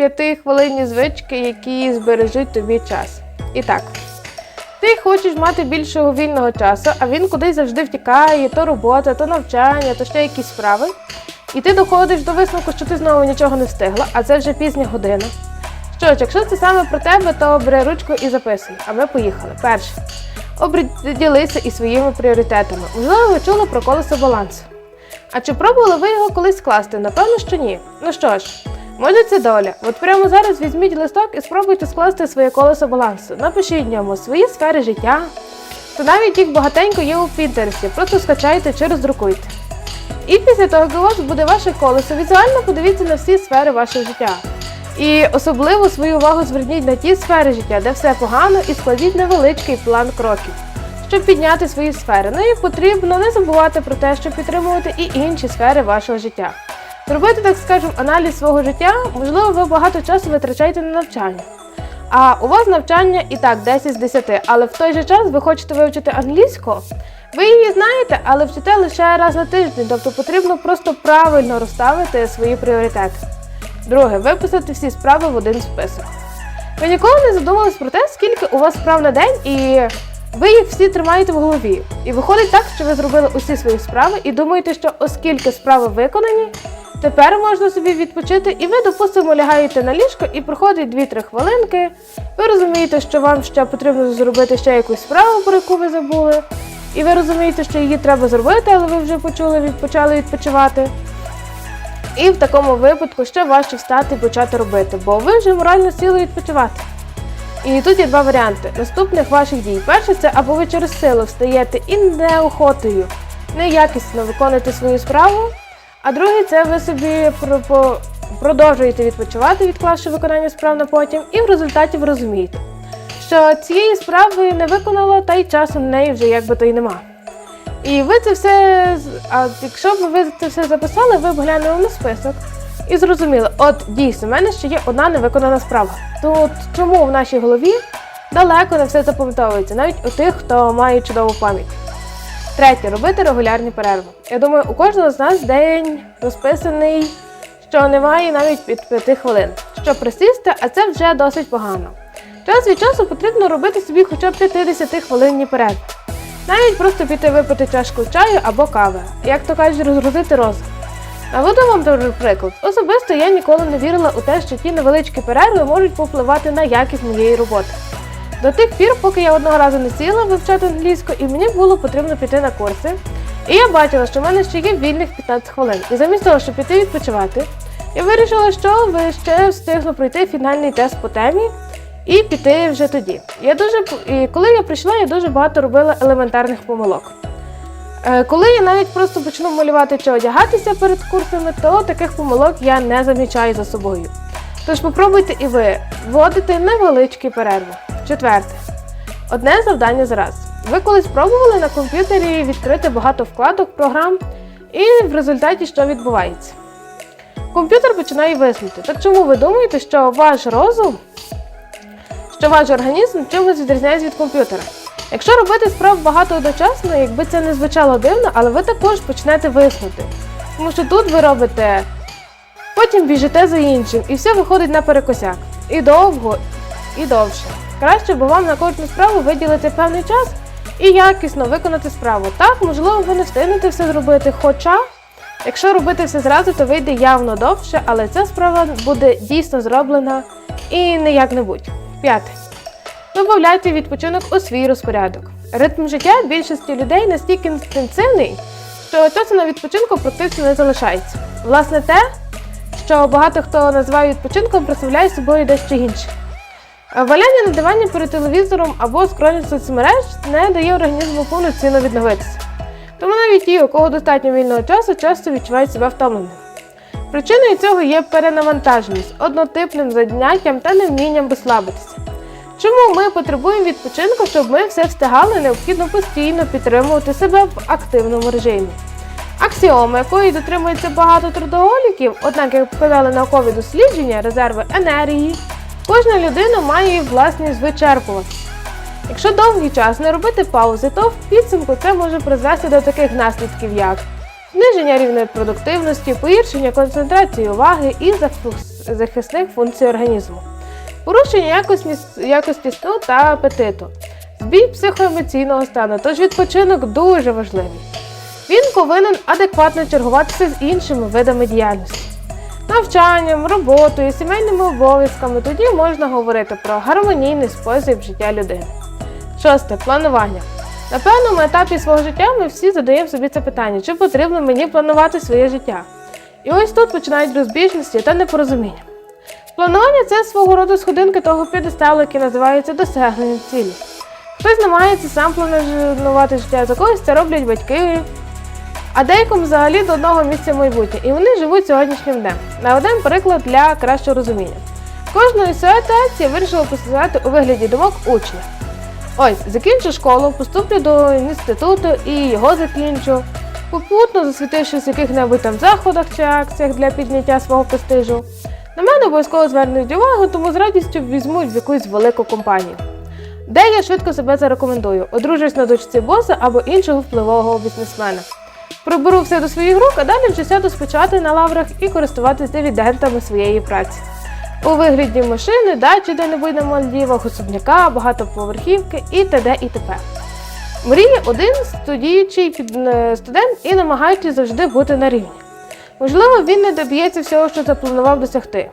п'ятихвилинні звички, які збережуть тобі час. І так, ти хочеш мати більшого вільного часу, а він кудись завжди втікає, то робота, то навчання, то ще якісь справи. І ти доходиш до висновку, що ти знову нічого не встигла, а це вже пізня година. Що ж, якщо це саме про тебе, то бери ручку і записуй. А ми поїхали. Перше. Обділися із своїми пріоритетами. Можливо, ви чули про колесо балансу. А чи пробували ви його колись скласти? Напевно, що ні. Ну що ж, може це доля. От прямо зараз візьміть листок і спробуйте скласти своє колесо балансу. Напишіть в ньому свої сфери життя. Та навіть їх багатенько є у Пінтерсі, просто скачайте чи роздрукуйте. І після того, як у вас буде ваше колесо, візуально подивіться на всі сфери вашого життя. І особливо свою увагу зверніть на ті сфери життя, де все погано, і складіть невеличкий план кроків, щоб підняти свої сфери. Ну і потрібно не забувати про те, щоб підтримувати і інші сфери вашого життя. Зробити, так скажемо, аналіз свого життя, можливо, ви багато часу витрачаєте на навчання. А у вас навчання і так 10 з 10, але в той же час ви хочете вивчити англійську. Ви її знаєте, але вчите лише раз на тиждень, тобто потрібно просто правильно розставити свої пріоритети. Друге, виписати всі справи в один список. Ви ніколи не задумувались про те, скільки у вас справ на день, і ви їх всі тримаєте в голові. І виходить так, що ви зробили усі свої справи і думаєте, що оскільки справи виконані, тепер можна собі відпочити, і ви, допустимо, лягаєте на ліжко і проходить 2-3 хвилинки. Ви розумієте, що вам ще потрібно зробити ще якусь справу, про яку ви забули. І ви розумієте, що її треба зробити, але ви вже почули, від- почали відпочивати. І в такому випадку ще важче встати і почати робити, бо ви вже морально сіли відпочивати. І тут є два варіанти наступних ваших дій. Перше, це або ви через силу встаєте і неохотою, неякісно виконуєте свою справу. А другий це ви собі продовжуєте відпочивати, відклавши виконання справ на потім, і в результаті ви розумієте, що цієї справи не виконала, та й часу на неї вже якби то й нема. І ви це все, а якщо б ви це все записали, ви б глянули на список і зрозуміли, от дійсно, в мене ще є одна невиконана справа. То от чому в нашій голові далеко не все запам'ятовується, навіть у тих, хто має чудову пам'ять. Третє робити регулярні перерви. Я думаю, у кожного з нас день розписаний, що немає навіть під 5 хвилин, щоб присісти, а це вже досить погано. Час від часу потрібно робити собі хоча б 50 хвилинні перерви. Навіть просто піти випити чашку чаю або кави, як то кажуть, розгрузити розум. Наведу вам добрий приклад. Особисто я ніколи не вірила у те, що ті невеличкі перерви можуть повпливати на якість моєї роботи. До тих пір, поки я одного разу не сіла вивчати англійську, і мені було потрібно піти на курси. І я бачила, що в мене ще є вільних 15 хвилин. І замість того, щоб піти відпочивати, я вирішила, що ви ще встигну пройти фінальний тест по темі і піти вже тоді. Я дуже і коли я прийшла, я дуже багато робила елементарних помилок. Е, Коли я навіть просто почну малювати чи одягатися перед курсами, то таких помилок я не замічаю за собою. Тож попробуйте і ви вводити невеличкі перерви. Четверте. Одне завдання за раз. Ви колись пробували на комп'ютері відкрити багато вкладок програм, і в результаті що відбувається? Комп'ютер починає виснути. Так чому ви думаєте, що ваш розум, що ваш організм чимось відрізняється від комп'ютера? Якщо робити справ багато одночасно, якби це не звучало дивно, але ви також почнете виснути. Тому що тут ви робите, потім біжите за іншим, і все виходить наперекосяк. І довго, і довше. Краще, бо вам на кожну справу виділити певний час і якісно виконати справу. Так, можливо, ви не встигнете все зробити. Хоча, якщо робити все зразу, то вийде явно довше, але ця справа буде дійсно зроблена і не як-небудь. П'яте. Добавляйте відпочинок у свій розпорядок. Ритм життя більшості людей настільки інтенсивний, що часу на відпочинку практично не залишається. Власне, те, що багато хто називає відпочинком, представляє собою дещо інше. Е, Валяння на дивані перед телевізором або скролінг соцмереж не дає організму повноцінно відновитися. Тому навіть ті, у кого достатньо вільного часу, часто відчувають себе втомленими. Причиною цього є перенавантаженість однотипним заняттям та невмінням розслабитися. Чому ми потребуємо відпочинку, щоб ми все встигали, необхідно постійно підтримувати себе в активному режимі. Аксіома, якої дотримується багато трудоголіків, однак, як показали наукові дослідження, резерви енергії, кожна людина має її власність вичерпуватися. Якщо довгий час не робити паузи, то в підсумку це може призвести до таких наслідків, як зниження рівня продуктивності, погіршення концентрації уваги і захисних функцій організму, порушення якості, якості сну та апетиту, збій психоемоційного стану, тож відпочинок дуже важливий. Він повинен адекватно чергуватися з іншими видами діяльності. Навчанням, роботою, сімейними обов'язками тоді можна говорити про гармонійний спосіб життя людини. Шосте планування. На певному етапі свого життя ми всі задаємо собі це питання, чи потрібно мені планувати своє життя. І ось тут починають розбіжності та непорозуміння. Планування це свого роду сходинки того підесталу, який називається досягненням цілі. Хтось намагається сам планувати життя, за когось це роблять батьки, а деякому взагалі до одного місця майбутнє, і вони живуть сьогоднішнім днем. На один приклад для кращого розуміння. Кожної ситуації вирішила поставити у вигляді думок учня. Ось, закінчу школу, поступлю до інституту і його закінчу. Попутно засвітившись в яких-небудь там заходах чи акціях для підняття свого престижу. На мене обов'язково звернуть увагу, тому з радістю візьмуть в якусь велику компанію. Де я швидко себе зарекомендую, одружусь на дочці боса або іншого впливового бізнесмена. Проберу все до своїх рук, а далі вже сяду спочати на лаврах і користуватись дивідендами своєї праці. У вигляді машини, дачі де-небудь на Мальдівах, особняка, багатоповерхівки і т.д. і т.п. Мріє один студіючий е, студент і намагаючись завжди бути на рівні. Можливо, він не доб'ється всього, що запланував досягти.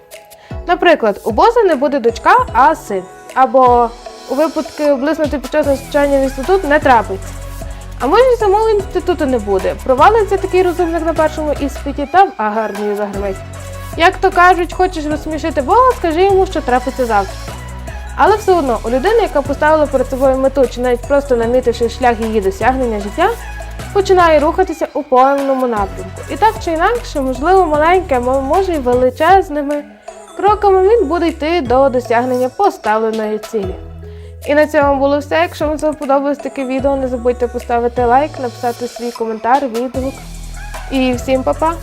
Наприклад, у боса не буде дочка, а син. Або у випадку облиснути під час навчання в інститут не трапиться. А може самого інституту не буде. Провалиться такий розумник на першому іспиті та в агарнію загримить. Як то кажуть, хочеш розсмішити Бога, скажи йому, що трапиться завтра. Але все одно, у людини, яка поставила перед собою мету, чи навіть просто намітивши шлях її досягнення життя, починає рухатися у повному напрямку. І так чи інакше, можливо, маленькими, а може й величезними кроками він буде йти до досягнення поставленої цілі. І на цьому було все. Якщо вам сподобалось таке відео, не забудьте поставити лайк, написати свій коментар, відгук. І всім па-па!